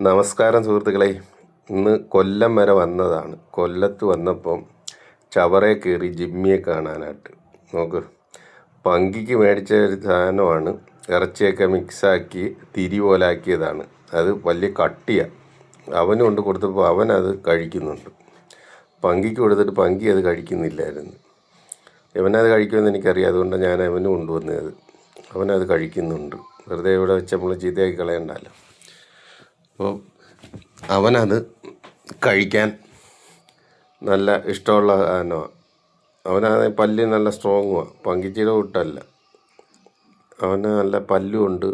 നമസ്കാരം സുഹൃത്തുക്കളെ. ഇന്ന് കൊല്ലം വരെ വന്നതാണ്. കൊല്ലത്ത് വന്നപ്പം ചവറേ കയറി ജിമ്മിയെ കാണാനായിട്ട്. നോക്ക് പങ്കിക്ക് മേടിച്ച ഒരു സാധനമാണ്. ഇറച്ചിയൊക്കെ മിക്സാക്കി തിരി പോലാക്കിയതാണ്. അത് വലിയ കട്ടിയാണ് അവന് കൊണ്ട് കൊടുത്തപ്പോൾ അവൻ അത് കഴിക്കുന്നുണ്ട്. പങ്കിക്ക് കൊടുത്തിട്ട് പങ്കി അത് കഴിക്കുന്നില്ലായിരുന്നു. ഇവനത് കഴിക്കുമെന്ന് എനിക്കറിയാം. അതുകൊണ്ട് ഞാൻ അവന് കൊണ്ടുവന്നത്. അവനത് കഴിക്കുന്നുണ്ട്. വെറുതെ ഇവിടെ വെച്ച് നമ്മൾ ചീത്തയാക്കി കളയണ്ടല്ലോ. അപ്പോൾ അവനത് കഴിക്കാൻ നല്ല ഇഷ്ടമുള്ള സാധനമാണ് പല്ല് നല്ല സ്ട്രോങ്ങുമാണ് പങ്കിച്ചിയുടെ കൂട്ടല്ല അവന് നല്ല പല്ലുമുണ്ട്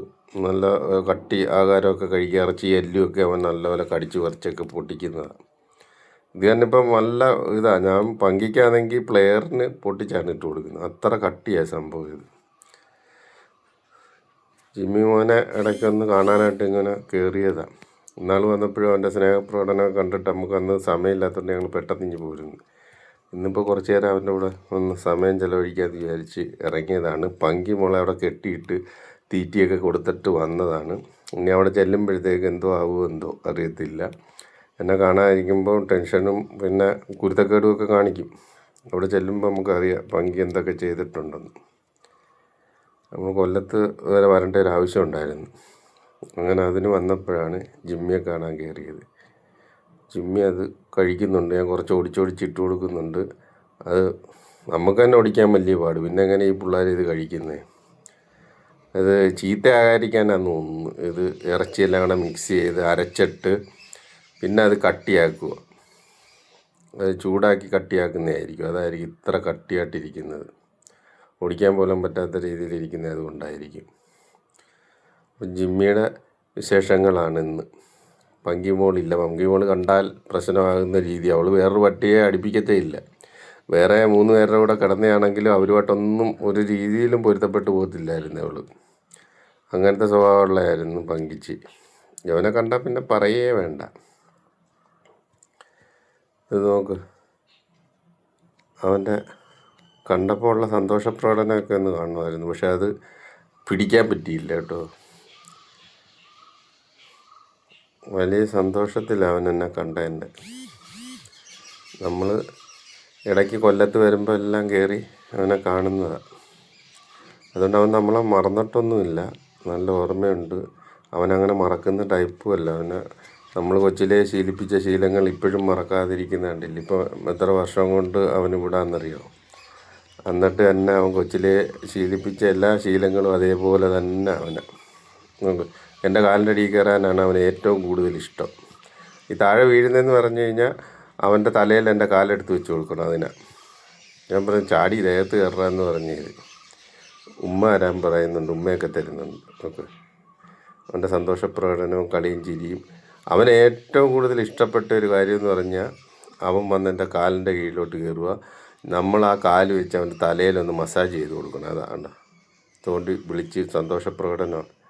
നല്ല കട്ടി ആഹാരമൊക്കെ കഴിക്കുക ഇറച്ചി എല്ലുമൊക്കെ അവൻ നല്ലപോലെ കടിച്ചു പറിച്ചൊക്കെ പൊട്ടിക്കുന്നതാണ് ഇത് തന്നെ ഇപ്പം നല്ല ഇതാ. ഞാൻ പങ്കിക്കാണെങ്കിൽ പ്ലെയറിന് പൊട്ടിച്ചാണ് ഇട്ട് കൊടുക്കുന്നത്. അത്ര കട്ടിയാണ് സംഭവം ഇത്. ജിമ്മി മോനെ ഇടയ്ക്കൊന്ന് കാണാനായിട്ട് ഇങ്ങനെ കയറിയതാണ് ഇന്നാൾ വന്നപ്പോഴും അവന്റെ സ്നേഹപ്രകടനം കണ്ടിട്ട് നമുക്ക് അന്ന് സമയമില്ലാത്തതുകൊണ്ട് ഞങ്ങൾ പെട്ടെന്ന് ഇഞ്ഞ് പോരുന്നു. ഇന്നിപ്പോൾ കുറച്ച് നേരം അവന്റെ കൂടെ ഒന്ന് സമയം ചിലവഴിക്കാമെന്ന് വിചാരിച്ച് ഇറങ്ങിയതാണ്. പങ്കി മോളെ അവിടെ കെട്ടിയിട്ട് തീറ്റിയൊക്കെ കൊടുത്തിട്ട് വന്നതാണ്. ഇനി അവിടെ ചെല്ലുമ്പോഴത്തേക്ക് എന്തോ ആവുമോ എന്തോ അറിയത്തില്ല. എന്നെ കാണാതിരിക്കുമ്പോൾ ടെൻഷനും പിന്നെ കുരുത്തക്കേടും ഒക്കെ കാണിക്കും. അവിടെ ചെല്ലുമ്പോൾ നമുക്കറിയാം പങ്കി എന്തൊക്കെ ചെയ്തിട്ടുണ്ടെന്ന്. നമ്മൾ കൊല്ലത്ത് വരെ വരേണ്ട ഒരു ആവശ്യം ഉണ്ടായിരുന്നു. അങ്ങനെ അതിന് വന്നപ്പോഴാണ് ജിമ്മിയെ കാണാൻ കയറിയത്. ജിമ്മി അത് കഴിക്കുന്നുണ്ട്. ഞാൻ കുറച്ച് ഒടിച്ചൊടിച്ചിട്ട് കൊടുക്കുന്നുണ്ട്. അത് നമുക്ക് തന്നെ ഓടിക്കാൻ വലിയ പാട്. പിന്നെ എങ്ങനെ ഈ പിള്ളേർ ഇത് കഴിക്കുന്നത് അത് ചീത്ത ആകാതിരിക്കാനാന്ന് തോന്നുന്നു. ഇത് ഇറച്ചിയെല്ലാം കൂടെ മിക്സ് ചെയ്ത് അരച്ചിട്ട് പിന്നെ അത് കട്ടിയാക്കുക. അത് ചൂടാക്കി കട്ടിയാക്കുന്നതായിരിക്കും. അതായിരിക്കും ഇത്ര കട്ടിയായിട്ടിരിക്കുന്നത്. ഓടിക്കാൻ പോലും പറ്റാത്ത രീതിയിലിരിക്കുന്നത് അതുകൊണ്ടായിരിക്കും ജിമ്മിയുടെ പങ്കി മോളില്ല പങ്കി മോൾ കണ്ടാൽ പ്രശ്നമാകുന്ന രീതി. അവൾ വേറൊരു പട്ടിയെ അടുപ്പിക്കത്തേ ഇല്ല വേറെ മൂന്ന് പേരുടെ കൂടെ കിടന്നയാണെങ്കിലും അവരുമായിട്ടൊന്നും ഒരു രീതിയിലും പൊരുത്തപ്പെട്ടു പോകത്തില്ലായിരുന്നു അവൾ. അങ്ങനത്തെ സ്വഭാവമുള്ളതായിരുന്നു പങ്കിച്ച്. അവനെ കണ്ടാൽ പിന്നെ പറയേ വേണ്ട. ഇത് നോക്ക്. അവന്റെ കണ്ടപ്പോൾ ഉള്ള സന്തോഷപ്രകടനമൊക്കെ ഒന്ന് കാണുമായിരുന്നു. പക്ഷെ അത് പിടിക്കാൻ പറ്റിയില്ല കേട്ടോ. വലിയ സന്തോഷത്തിലാണ് അവൻ എന്നെ കണ്ടതിന്റെ. നമ്മൾ ഇടയ്ക്ക് കൊല്ലത്ത് വരുമ്പോൾ എല്ലാം കയറി അവനെ കാണുന്നതാണ് അതുകൊണ്ട് അവൻ നമ്മളെ മറന്നിട്ടൊന്നുമില്ല. നല്ല ഓർമ്മയുണ്ട്. അവനങ്ങനെ മറക്കുന്ന ടൈപ്പും അല്ല അവനെ നമ്മൾ കൊച്ചിലെ ശീലിപ്പിച്ച ശീലങ്ങൾ ഇപ്പോഴും മറക്കാതിരിക്കുന്ന കണ്ടില്ല? ഇപ്പോൾ എത്ര വർഷം കൊണ്ട് അവന് വിടാന്നറിയോ? എന്നിട്ട് തന്നെ അവൻ കൊച്ചിലെ ശീലിപ്പിച്ച എല്ലാ ശീലങ്ങളും അതേപോലെ തന്നെ അവന്. എന്റെ കാലിന്റെ അടിയിൽ കയറാനാണ് അവന് ഏറ്റവും കൂടുതൽ ഇഷ്ടം. ഈ താഴെ വീഴുന്നതെന്ന് പറഞ്ഞു കഴിഞ്ഞാൽ അവന്റെ തലയിൽ എന്റെ കാലെടുത്ത് വെച്ച് കൊടുക്കണം അതിനാ. ഞാൻ പറഞ്ഞു ചാടി ദേഹത്ത് കയറാന്ന് പറഞ്ഞത് ഉമ്മ വരാൻ പറയുന്നുണ്ട് ഉമ്മയൊക്കെ തരുന്നുണ്ട്. ഓക്കെ. അവന്റെ സന്തോഷപ്രകടനവും കളിയും ചിരിയും. അവന് ഏറ്റവും കൂടുതൽ ഇഷ്ടപ്പെട്ട ഒരു കാര്യം എന്ന് പറഞ്ഞാൽ അവൻ വന്ന് എന്റെ കാലിന്റെ കീഴിലോട്ട് കയറുക. നമ്മൾ ആ കാൽ വെച്ച് അവന്റെ തലയിലൊന്ന് മസാജ് ചെയ്ത് കൊടുക്കണം. അതാണ്. തോണ്ടി വിളിച്ച് സന്തോഷപ്രകടനമാണ്.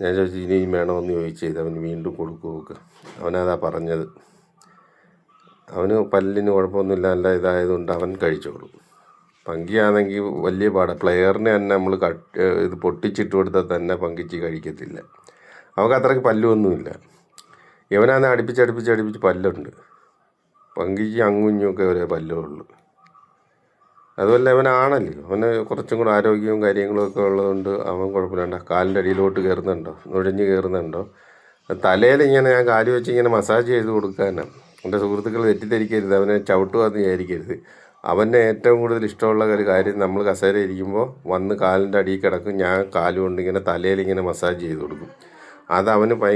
ഞാൻ ചോദിച്ചു ഇനിയും വേണമെന്ന് ചോദിച്ചത് അവന് വീണ്ടും കൊടുക്കുക അവനതാ പറഞ്ഞത്. അവന് പല്ലിന് കുഴപ്പമൊന്നുമില്ല നല്ല ഇതായതുകൊണ്ട് അവൻ കഴിച്ചോളും. പങ്കിയാണെങ്കിൽ വലിയ പാടാണ് പ്ലെയറിനെ തന്നെ നമ്മൾ കട്ട് ഇത് പൊട്ടിച്ചിട്ട് കൊടുത്താൽ തന്നെ പങ്കിച്ച് കഴിക്കത്തില്ല. അവൾക്ക് അത്രയ്ക്ക് പല്ലൊന്നുമില്ല. ഇവനാന്ന് അടുപ്പിച്ച് അടുപ്പിച്ച് അടുപ്പിച്ച് പല്ലുണ്ട് പങ്കിച്ച് അങ്ങുഞ്ഞൊക്കെ ഒരേ പല്ലേ ഉള്ളൂ അതുമല്ല അവനാണല്ലോ. അവന് കുറച്ചും കൂടെ ആരോഗ്യവും കാര്യങ്ങളും ഒക്കെ ഉള്ളതുകൊണ്ട് അവൻ കുഴപ്പമില്ല കാലിന്റെ അടിയിലോട്ട് കയറുന്നുണ്ടോ? നുഴഞ്ഞ് കയറുന്നുണ്ടോ? തലയിൽ ഇങ്ങനെ ഞാൻ കാൽ വെച്ച് ഇങ്ങനെ മസാജ് ചെയ്ത് കൊടുക്കാനാണ്. എന്റെ സുഹൃത്തുക്കൾ തെറ്റിദ്ധരിക്കരുത്. അവനെ ചവിട്ടുവാന്ന് വിചാരിക്കരുത്. അവന്റെ ഏറ്റവും കൂടുതൽ ഇഷ്ടമുള്ള ഒരു കാര്യം നമ്മൾ കസേര ഇരിക്കുമ്പോൾ വന്ന് കാലിന്റെ അടിയിൽ കിടക്കും. ഞാൻ കാലുകൊണ്ട് ഇങ്ങനെ തലയിൽ ഇങ്ങനെ മസാജ് ചെയ്ത് കൊടുക്കും. അത് അവന് ഭയ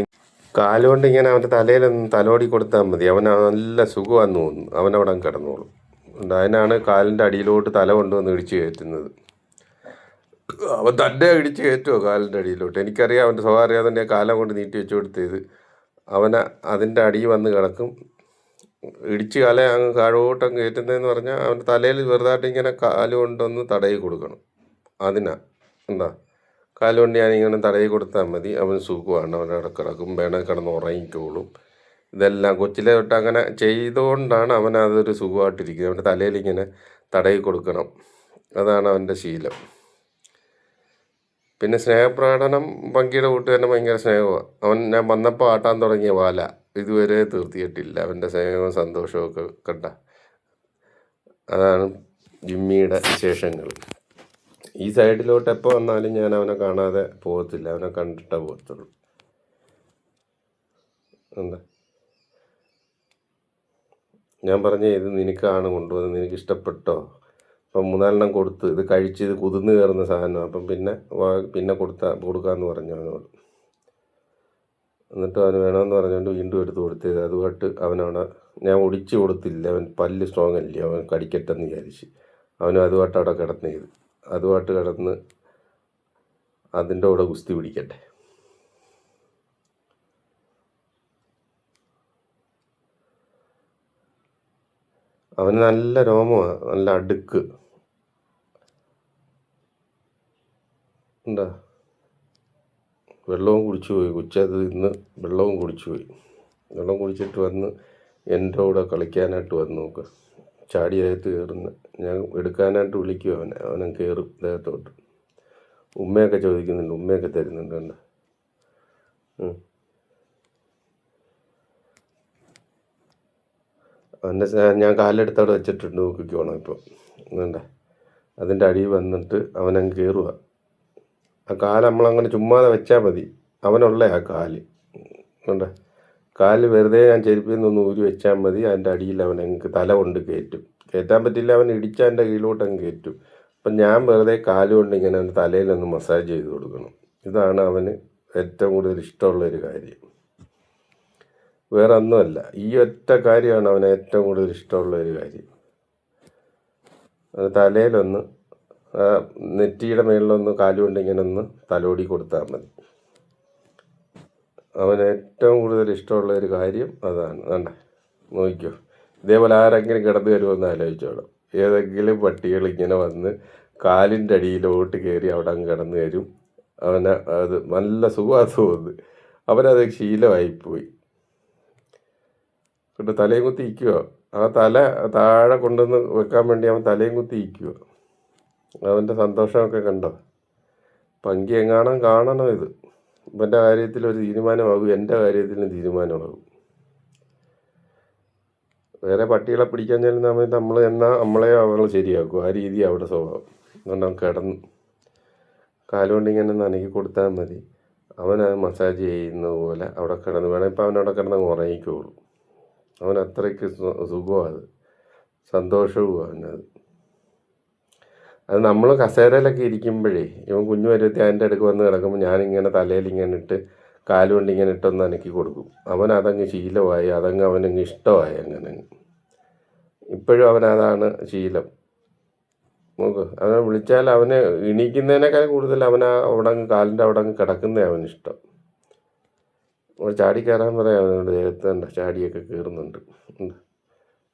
കാലുകൊണ്ട് ഇങ്ങനെ അവന്റെ തലയിലൊന്ന് തലോടി കൊടുത്താൽ മതി. അവൻ നല്ല സുഖമാണെന്ന് തോന്നുന്നു അവനവിടെ കിടന്നോളും. അതിനാണ് കാലിന്റെ അടിയിലോട്ട് തല കൊണ്ടുവന്ന് ഇടിച്ച് കയറ്റുന്നത്. അവൻ തന്നെ ഇടിച്ച് കയറ്റുമോ കാലിന്റെ അടിയിലോട്ട്? എനിക്കറിയാം അവന്റെ സ്വഭാവം അറിയാതെ തന്നെ കാലം കൊണ്ട് നീട്ടി വെച്ചു കൊടുത്തത് അവന് അതിന്റെ അടി വന്ന് കിടക്കും. ഇടിച്ച് കാല അങ്ങ് കാഴോട്ടം കയറ്റുന്നതെന്ന് പറഞ്ഞാൽ അവന്റെ തലയിൽ വെറുതായിട്ട് ഇങ്ങനെ കാൽ കൊണ്ടൊന്ന് തടയി കൊടുക്കണം. അതിനാ. എന്താ? കാലുകൊണ്ട് ഞാനിങ്ങനെ തടയി കൊടുത്താൽ മതി. അവൻ സുഖമാണ്. അവൻ കിടക്കും. വേണേൽ കിടന്ന് ഉറങ്ങിക്കോളും. ഇതെല്ലാം കൊച്ചിലെ തൊട്ട് അങ്ങനെ ചെയ്തുകൊണ്ടാണ് അവൻ അതൊരു സുഖമായിട്ടിരിക്കുന്നത്. അവന്റെ തലയിൽ ഇങ്ങനെ തടയി കൊടുക്കണം. അതാണ് അവന്റെ ശീലം. പിന്നെ സ്നേഹപ്രകടനം പങ്കിയുടെ തന്നെ ഭയങ്കര സ്നേഹമാണ് അവൻ ഞാൻ വന്നപ്പോൾ ആട്ടാൻ തുടങ്ങിയ വാല. ഇതുവരെ തീർത്തിയിട്ടില്ല. അവന്റെ സ്നേഹവും സന്തോഷവും കണ്ട. അതാണ് ജിമ്മിയുടെ വിശേഷങ്ങൾ. ഈ സൈഡിലോട്ട് എപ്പോൾ വന്നാലും ഞാൻ അവനെ കാണാതെ പോകത്തില്ല. അവനെ കണ്ടിട്ടേ പോകത്തുള്ളൂ. എന്താ ഞാൻ പറഞ്ഞ ഇത് നിനക്കാണ് കൊണ്ടുവന്നത് നിനക്ക് ഇഷ്ടപ്പെട്ടോ അപ്പം മൂന്നാലെണ്ണം കൊടുത്ത് ഇത് കഴിച്ച് ഇത് കുതിർന്ന് കയറുന്ന സാധനം അപ്പം പിന്നെ പിന്നെ കൊടുത്ത കൊടുക്കാമെന്ന് പറഞ്ഞു അവനോട്. എന്നിട്ട് അവന് വേണമെന്ന് പറഞ്ഞുകൊണ്ട് വീണ്ടും എടുത്ത് കൊടുത്തത്. അതുമായിട്ട് അവനവിടെ ഞാൻ ഒടിച്ച് കൊടുത്തില്ല. അവൻ പല്ല് സ്ട്രോങ് അല്ലേ? അവൻ കടിക്കട്ടെന്ന് വിചാരിച്ച്. അവനും അതുമായിട്ട് അവിടെ കിടന്ന് ചെയ്ത് അതുമായിട്ട് കിടന്ന് അതിന്റെ കൂടെ ഗുസ്തി പിടിക്കട്ടെ. അവന് നല്ല രോമമാണ് നല്ല അടുക്ക്. എന്താ? വെള്ളവും കുടിച്ചു പോയി. ഉച്ചത് ഇന്ന് വെള്ളവും കുടിച്ചു പോയി. വെള്ളം കുടിച്ചിട്ട് വന്ന് എന്റെ കൂടെ കളിക്കാനായിട്ട് വന്ന് നോക്ക്. ചാടി ദേഹത്ത് കയറുന്ന ഞാൻ എടുക്കാനായിട്ട് വിളിക്കും അവനെ. അവനും കയറും ദേഹത്തോട്ട്. ഉമ്മയൊക്കെ ചോദിക്കുന്നുണ്ട്. ഉമ്മയൊക്കെ തരുന്നുണ്ട് കണ്ട? അവന്റെ ഞാൻ ഞാൻ കാലെടുത്തവിടെ വെച്ചിട്ടുണ്ട് നോക്കിക്കോണം ഇപ്പോൾ വേണ്ട അതിന്റെ അടിയിൽ വന്നിട്ട് അവനങ്ങ് കയറുക ആ കാൽ നമ്മളങ്ങനെ ചുമ്മാതെ വെച്ചാൽ മതി. അവനുള്ള ആ കാൽ. വേണ്ട കാൽ വെറുതെ ഞാൻ ചെരുപ്പിൽ നിന്നൊന്ന് ഊരി വെച്ചാൽ മതി. അതിന്റെ അടിയിൽ അവൻ തല കൊണ്ട് കയറ്റും. കയറ്റാൻ പറ്റില്ല അവൻ ഇടിച്ചാൽ എന്റെ കീഴിലോട്ട് അങ്ങ് കയറ്റും. അപ്പം ഞാൻ വെറുതെ കാൽ കൊണ്ട് ഇങ്ങനെ തലയിലൊന്ന് മസാജ് ചെയ്ത് കൊടുക്കണം. ഇതാണ് അവന് ഏറ്റവും കൂടുതൽ ഇഷ്ടമുള്ള ഒരു കാര്യം. വേറെ ഒന്നുമല്ല ഈ ഒറ്റ കാര്യമാണ് അവന് ഏറ്റവും കൂടുതൽ ഇഷ്ടമുള്ള ഒരു കാര്യം. അത് തലയിലൊന്ന് നെറ്റിയുടെ മേളിലൊന്ന് കാലുകൊണ്ട് ഇങ്ങനെ ഒന്ന് തലോടി കൊടുത്താൽ മതി. അവന് ഏറ്റവും കൂടുതൽ ഇഷ്ടമുള്ള ഒരു കാര്യം അതാണ്. വേണ്ട നോക്കിക്കോ. ഇതേപോലെ ആരെങ്കിലും കിടന്നു വരുമെന്ന് ആലോചിച്ചോളാം. ഏതെങ്കിലും പട്ടികൾ ഇങ്ങനെ വന്ന് കാലിന്റെ അടിയിലോട്ട് കയറി അവിടെ അങ്ങ് കിടന്നു വരും അവന് അത് നല്ല സുഖമാണ് തോന്നുന്നു. അവനത് ശീലമായിപ്പോയി. എന്നിട്ട് തലയും കുത്തി ഇരിക്കുക ആ തല താഴെ കൊണ്ടുവന്ന് വെക്കാൻ വേണ്ടി അവൻ തലയും കുത്തി ഇരിക്കുക അവന്റെ സന്തോഷമൊക്കെ കണ്ടോ? പങ്കി എങ്ങാണം കാണണം ഇത്. ഇവന്റെ കാര്യത്തിൽ ഒരു തീരുമാനമാകും എന്റെ കാര്യത്തിലും തീരുമാനമാകും. വേറെ പട്ടികളെ പിടിക്കാൻ ചെല്ലുന്ന സമയത്ത് നമ്മൾ എന്നാൽ നമ്മളെ അവൾ ശരിയാക്കും. ആ രീതി അവിടെ സ്വഭാവം. അതുകൊണ്ട് അവൻ കിടന്നു കാലുകൊണ്ട് ഇങ്ങനെ നനക്കി കൊടുത്താൽ മതി. അവനത് മസാജ് ചെയ്യുന്നത് പോലെ അവിടെ കിടന്ന് വേണം. ഇപ്പം അവനവിടെ കിടന്ന് ഉറങ്ങിക്കോളും. അവൻ അത്രയ്ക്ക് സുഖമാണ് സന്തോഷവും അവനത് അത്. നമ്മൾ കസേരയിലൊക്കെ ഇരിക്കുമ്പോഴേ ഇവൻ കുഞ്ഞു പരുവത്തി അതിന്റെ അടുക്ക് വന്ന് കിടക്കുമ്പോൾ ഞാനിങ്ങനെ തലയിൽ ഇങ്ങനെ ഇട്ട് കാലുകൊണ്ട് ഇങ്ങനെ ഇട്ടൊന്ന് അനക്കി കൊടുക്കും. അവൻ അതങ്ങ് ശീലമായി അതങ്ങ് അവനങ്ങ് ഇഷ്ടമായി അങ്ങനെ. ഇപ്പോഴും അവനതാണ് ശീലം. നോക്ക് അവനെ വിളിച്ചാൽ അവനെ എണീക്കുന്നതിനേക്കാൾ കൂടുതൽ അവൻ അവിടെ കാലിന്റെ അവിടെ അങ്ങ് കിടക്കുന്നേ അവന് നമ്മൾ ചാടി കയറാൻ പറയാം. അവനോട് ചാടിയൊക്കെ കയറുന്നുണ്ട്.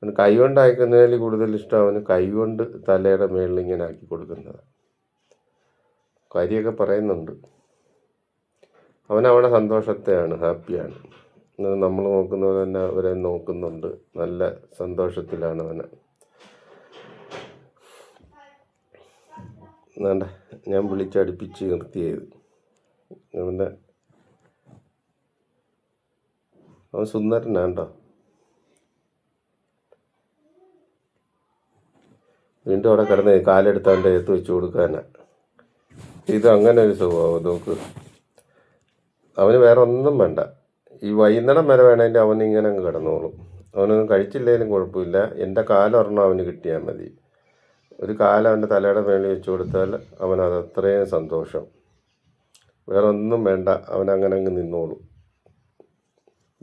അവന് കൈ കൊണ്ട് അയക്കുന്നതിൽ കൂടുതൽ ഇഷ്ടം അവന് കൈ കൊണ്ട് തലയുടെ മേളിൽ ഇങ്ങനെ ആക്കി കൊടുക്കുന്നതാണ് കാര്യമൊക്കെ പറയുന്നുണ്ട്. അവൻ അവിടെ സന്തോഷത്തെയാണ് ഹാപ്പിയാണ്. നമ്മൾ നോക്കുന്ന പോലെ തന്നെ അവരെ നോക്കുന്നുണ്ട്. നല്ല സന്തോഷത്തിലാണ് അവന്. വേണ്ട ഞാൻ വിളിച്ചടുപ്പിച്ച് നിർത്തിയത്. അവന്റെ അവൻ സുന്ദരനാണ്ടോ വീണ്ടും അവിടെ കിടന്ന് കാലെടുത്ത് അവന്റെ വെച്ച് കൊടുക്കാനാ. ഇത് അങ്ങനെ ഒരു സ്വഭാവം നോക്ക്. അവന് വേറെ ഒന്നും വേണ്ട. ഈ വൈകുന്നേരം വരെ വേണമെങ്കിൽ അവൻ ഇങ്ങനെ അങ്ങ് കിടന്നോളും. അവനൊന്നും കഴിച്ചില്ലെങ്കിലും കുഴപ്പമില്ല. എന്റെ കാലൊരെണ്ണം അവന് കിട്ടിയാൽ മതി. ഒരു കാലം അവന്റെ തലയുടെ മേളിൽ വെച്ച് കൊടുത്താൽ അവനത് അത്രയും സന്തോഷം. വേറെ ഒന്നും വേണ്ട. അവനങ്ങനെ അങ്ങ് നിന്നോളും.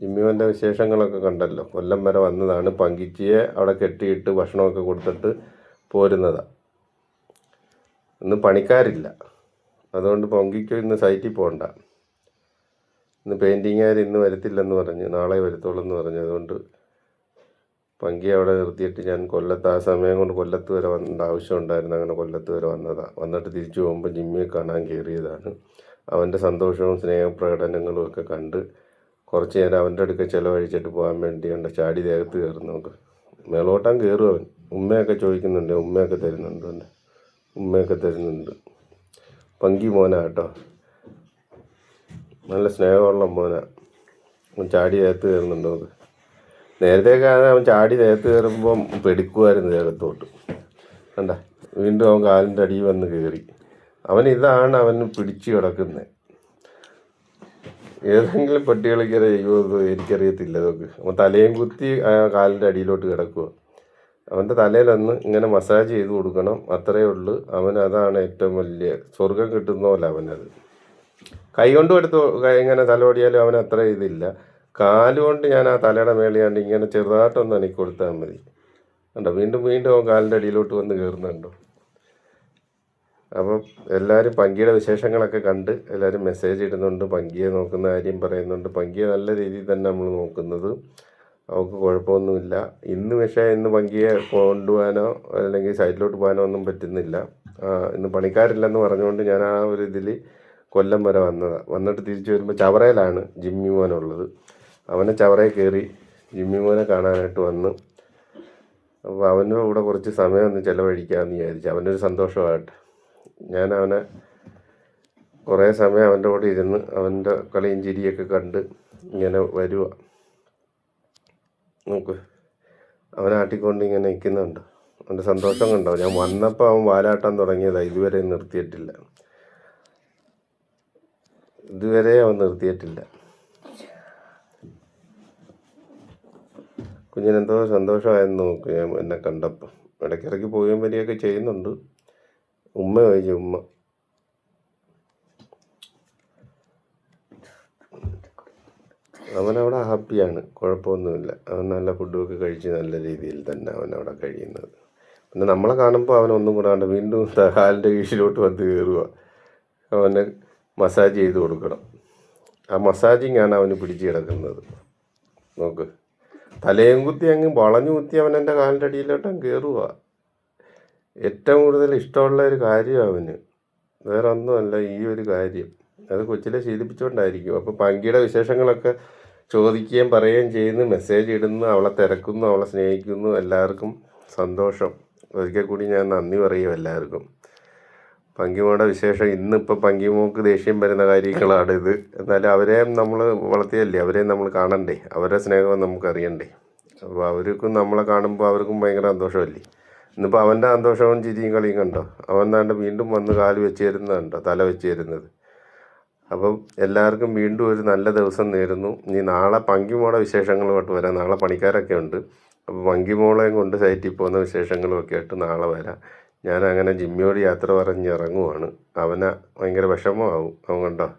ജിമ്മിവന്റെ വിശേഷങ്ങളൊക്കെ കണ്ടല്ലോ. കൊല്ലം വരെ വന്നതാണ്. പങ്കിച്ചിയെ അവിടെ കെട്ടിയിട്ട് ഭക്ഷണമൊക്കെ കൊടുത്തിട്ട് പോരുന്നതാണ് ഇന്ന് പണിക്കാരില്ല. അതുകൊണ്ട് പൊങ്കിക്ക് ഇന്ന് സൈറ്റിൽ പോകണ്ട ഇന്ന് പെയിന്റിങ്ങുകാർ ഇന്ന് വരത്തില്ലെന്ന് പറഞ്ഞ്. നാളെ വരത്തുള്ളൂ എന്ന് പറഞ്ഞു. അതുകൊണ്ട് പങ്കി അവിടെ നിർത്തിയിട്ട് ഞാൻ കൊല്ലത്ത് ആ സമയം കൊണ്ട് കൊല്ലത്ത് വരെ വന്നിട്ട് ആവശ്യമുണ്ടായിരുന്നു അങ്ങനെ കൊല്ലത്ത് വരെ വന്നതാണ് വന്നിട്ട് തിരിച്ചു പോകുമ്പോൾ ജിമ്മിയെ കാണാൻ കയറിയതാണ്. അവന്റെ സന്തോഷവും സ്നേഹപ്രകടനങ്ങളും ഒക്കെ കണ്ട് കുറച്ച് നേരം അവന്റെ അടുക്ക ചിലവഴിച്ചിട്ട് പോകാൻ വേണ്ടി കണ്ട ചാടി ദേഹത്ത് കയറുന്നു നമുക്ക്. മേളോട്ടം കയറും അവൻ. ഉമ്മയൊക്കെ ചോദിക്കുന്നുണ്ട്. ഉമ്മയൊക്കെ തരുന്നുണ്ട് അവന്റെ. ഉമ്മയൊക്കെ തരുന്നുണ്ട്. പങ്കി മോനാ കേട്ടോ. നല്ല സ്നേഹമുള്ള മോനാ. അവൻ ചാടി ദേഹത്ത് കയറുന്നുണ്ട് നമുക്ക്. കാരണം അവൻ ചാടി ദേഹത്ത് കയറുമ്പം പെടുക്കുമായിരുന്നു ദേഹത്തോട്ട്. കണ്ട? വീണ്ടും അവൻ കാലിന്റെ അടിയിൽ വന്ന് കയറി. അവൻ ഇതാണ് അവൻ പിടിച്ചു കിടക്കുന്നത്. ഏതെങ്കിലും പട്ടി ഇങ്ങനെ ചെയ്യുമോ എന്ന് എനിക്കറിയത്തില്ല അതൊക്കെ അവൻ തലയും കുത്തി കാലിന്റെ അടിയിലോട്ട് കിടക്കുക അവന്റെ തലയിലൊന്ന് ഇങ്ങനെ മസാജ് ചെയ്ത് കൊടുക്കണം. അത്രയേ ഉള്ളൂ. അവൻ അതാണ് ഏറ്റവും വലിയ സ്വർഗം കിട്ടുന്ന പോലെ അവനത്. കൈ കൊണ്ടും എടുത്ത് ഇങ്ങനെ തലോടിയാലും അവൻ അത്ര ഇതില്ല. കാലുകൊണ്ട് ഞാൻ ആ തലയുടെ മേളിയാണ്ട് ഇങ്ങനെ ചെറുതായിട്ടൊന്ന് എനിക്ക് കൊടുത്താൽ മതി. കണ്ടോ? വീണ്ടും വീണ്ടും അവൻ കാലിന്റെ അടിയിലോട്ട് വന്ന് കയറുന്നുണ്ടോ? അപ്പം എല്ലാവരും പങ്കിയുടെ വിശേഷങ്ങളൊക്കെ കണ്ട് എല്ലാവരും മെസ്സേജ് ഇടുന്നുണ്ട് പങ്കിയെ നോക്കുന്ന കാര്യം പറയുന്നുണ്ട്. പങ്കിയെ നല്ല രീതിയിൽ തന്നെ നമ്മൾ നോക്കുന്നത്. അവൾക്ക് കുഴപ്പമൊന്നുമില്ല. ഇന്ന് പക്ഷേ ഇന്ന് പങ്കിയെ കൊണ്ടുപോകാനോ അല്ലെങ്കിൽ സൈഡിലോട്ട് പോകാനോ ഒന്നും പറ്റുന്നില്ല. ഇന്ന് പണിക്കാരില്ലെന്ന് പറഞ്ഞുകൊണ്ട് ഞാൻ ആ ഒരു ഇതിൽ കൊല്ലം വരെ വന്നതാണ് വന്നിട്ട് തിരിച്ചു വരുമ്പോൾ ചവറയിലാണ് ജിമ്മി മോനുള്ളത്. അവനെ ചവറയിൽ കയറി ജിമ്മി മോനെ കാണാനായിട്ട് വന്ന്. അപ്പോൾ അവന്റെ കൂടെ കുറച്ച് സമയം ഒന്ന് ചിലവഴിക്കാമെന്ന് വിചാരിച്ചു. അവനൊരു സന്തോഷമായിട്ട് ഞാൻ അവനെ കുറേ സമയം അവന്റെ കൂടെ ഇരുന്ന് അവന്റെ കളിയും ചിരിയൊക്കെ കണ്ട് ഇങ്ങനെ വരുക നോക്ക്. അവനാട്ടിക്കൊണ്ട് ഇങ്ങനെ നിൽക്കുന്നുണ്ട്. അവന്റെ സന്തോഷം കണ്ടോ? ഞാൻ വന്നപ്പോൾ അവൻ വാലാട്ടാൻ തുടങ്ങിയതാണ് ഇതുവരെ നിർത്തിയിട്ടില്ല. ഇതുവരെ അവൻ നിർത്തിയിട്ടില്ല. കുഞ്ഞിനെന്തോ സന്തോഷമായെന്ന് നോക്ക് ഞാൻ എന്നെ കണ്ടപ്പോൾ. ഇടയ്ക്കിടയ്ക്ക് പോവുകയും വരികയൊക്കെ ചെയ്യുന്നുണ്ട്. ഉമ്മ ചോദിച്ചു ഉമ്മ. അവനവിടെ ഹാപ്പിയാണ് കുഴപ്പമൊന്നുമില്ല. അവൻ നല്ല ഫുഡൊക്കെ കഴിച്ച് നല്ല രീതിയിൽ തന്നെ അവൻ അവിടെ കഴിയുന്നത്. പിന്നെ നമ്മളെ കാണുമ്പോൾ അവൻ ഒന്നും കൂടാണ്ട് വീണ്ടും ഹാലിന്റെ കീഴിലോട്ട് വന്ന് കയറുക അവന് മസാജ് ചെയ്ത് കൊടുക്കണം. ആ മസാജിങ്ങാണ് അവന് പിടിച്ച് കിടക്കുന്നത്. നോക്ക്. തലയും കുത്തി അങ്ങ് വളഞ്ഞു കുത്തി അവൻ എന്റെ കാലിന്റെ അടിയിലോട്ടും കയറുക ഏറ്റവും കൂടുതൽ ഇഷ്ടമുള്ള ഒരു കാര്യം അവന്. വേറെ ഒന്നുമല്ല ഈ ഒരു കാര്യം. അത് കൊച്ചിലെ ശീലിപ്പിച്ചുകൊണ്ടായിരിക്കും. അപ്പോൾ പങ്കിയുടെ വിശേഷങ്ങളൊക്കെ ചോദിക്കുകയും പറയുകയും ചെയ്യുന്നു മെസ്സേജ് ഇടുന്നു അവളെ തിരക്കുന്നു അവളെ സ്നേഹിക്കുന്നു. എല്ലാവർക്കും സന്തോഷം. ഒരിക്കൽ കൂടി ഞാൻ നന്ദി പറയും എല്ലാവർക്കും. പങ്കിമോടെ വിശേഷം ഇന്നിപ്പോൾ പങ്കിമോക്ക് ദേഷ്യം വരുന്ന കാര്യങ്ങളാണ് ഇത്. എന്നാലും അവരെയും നമ്മൾ വളർത്തിയല്ലേ? അവരെയും നമ്മൾ കാണണ്ടേ? അവരുടെ സ്നേഹം നമുക്കറിയണ്ടേ? അപ്പോൾ അവർക്കും നമ്മളെ കാണുമ്പോൾ അവർക്കും ഭയങ്കര സന്തോഷമല്ലേ? ഇന്നിപ്പോൾ അവന്റെ സന്തോഷവും ചിരിയും കളിയും കണ്ടോ? അവൻ താണ്ട് വീണ്ടും വന്ന് കാൽ വെച്ച് തരുന്നത് കണ്ടോ? തല വെച്ച് തരുന്നത് അപ്പം എല്ലാവർക്കും വീണ്ടും ഒരു നല്ല ദിവസം നേരുന്നു. ഇനി നാളെ പങ്കിമോളെ വിശേഷങ്ങളുമായിട്ട് വരാം. നാളെ പണിക്കാരൊക്കെ ഉണ്ട്. അപ്പോൾ പങ്കിമോളെയും കൊണ്ട് സൈറ്റിൽ പോകുന്ന വിശേഷങ്ങളുമൊക്കെ ആയിട്ട് നാളെ വരാം. ഞാൻ അങ്ങനെ ജിമ്മിയോട് യാത്ര പറഞ്ഞ് ഇറങ്ങുവാണ്. അവന് ഭയങ്കര വിഷമമാവും. അവൻ കണ്ടോ?